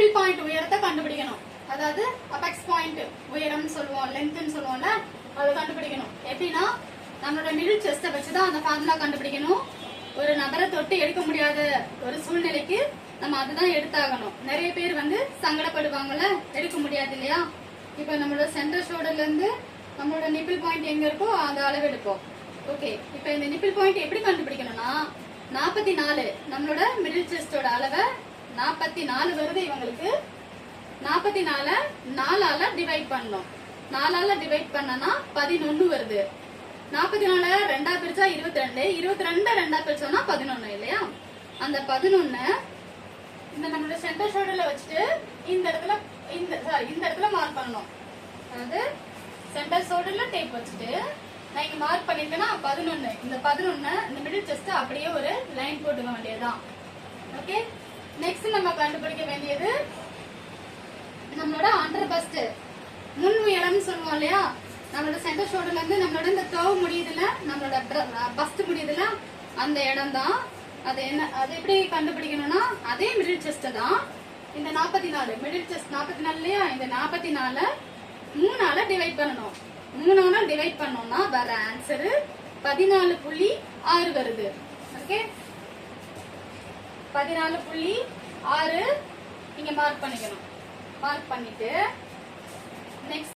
Nibble point உயரத்தை கண்டுபிடிக்கணும். அதாவது அபெக்ஸ் பாயிண்ட் உயரம் சொல்லுவோம் லென்த்னு சொல்லுவோம்ல அதை கண்டுபிடிக்கணும். எப்படின்னா நம்மளோட மிடில் செஸ்ட்டை வச்சு தான் அந்த ஃபார்முலா கண்டுபிடிக்கணும். ஒரு நபரை தொட்டு எடுக்க முடியாத ஒரு சூழ்நிலைக்கு நம்ம அதுதான் எடுத்தாகணும். நிறைய பேர் வந்து சங்கடப்படுவாங்கல்ல எடுக்க முடியாது இல்லையா? இப்போ நம்மளோட சென்டர் ஷோல்டர்ல இருந்து நம்மளோட நிப்பிள் பாயிண்ட் எங்க இருக்கோ அந்த அளவு எடுப்போம். ஓகே இப்போ இந்த நிப்பிள் பாயிண்ட் எப்படி கண்டுபிடிக்கணும்னா நாற்பத்தி நாலு நம்மளோட மிடில் செஸ்டோட அளவை நாற்பத்தி நாலு வருது இவங்களுக்கு. நாற்பத்தி நாலு நாலால டிவைட் பண்ணணும் நாலால டிவைட் பண்ணனா பதினொன்னு வருது. நாற்பத்தி நாலு ரெண்டா பிரிச்சா இருபத்தி ரெண்டு இருபத்தி ரெண்டு ரெண்டா பிரிச்சோம்னா பதினொன்னு இல்லையா? அந்த பதினொன்னு இந்த நம்மளோட சென்டர் ஷோல்டர்ல வச்சுட்டு இந்த இடத்துல இந்த sorry, இந்த இடத்துல மார்க் பண்ணணும். அதாவது சென்டர் ஷோல்டர்ல டேப் வச்சுட்டு நான் இங்க மார்க் பண்ணிருக்கேன்னா பதினொன்னு. இந்த பதினொன்னு இந்த மிடில் செஸ்ட் அப்படியே ஒரு லைன் போட்டுக்க வேண்டியதுதான். ஓகே நெக்ஸ்ட் நம்ம கண்டுபிடிக்க வேண்டியது நம்மளோட அண்டர் பஸ்ட் முன் உயரம்னு சொல்லுவோம் இல்லையா? நம்மளோட சென்டர் ஷோல்டர்ல இருந்து நம்மளோட இந்த கர்வ் முடியுதுல நம்மளோட பஸ்ட் முடியுதுல அந்த இடம் தான். அது என்ன அது எப்படி கண்டுபிடிக்கணும்னா அதே மிடில் செஸ்ட் தான். இந்த நாற்பத்தி நாலு மிடில் செஸ்ட் நாற்பத்தி நாலு இல்லையா? இந்த நாற்பத்தி நாலு மூணால டிவைட் பண்ணணும். மூணால டிவைட் பண்ணோம்னா வர ஆன்சரு பதினாலு புள்ளி ஆறு வருது. பதினாலு புள்ளி ஆறு நீங்க மார்க் பண்ணிக்கணும். மார்க் பண்ணிட்டு நெக்ஸ்ட்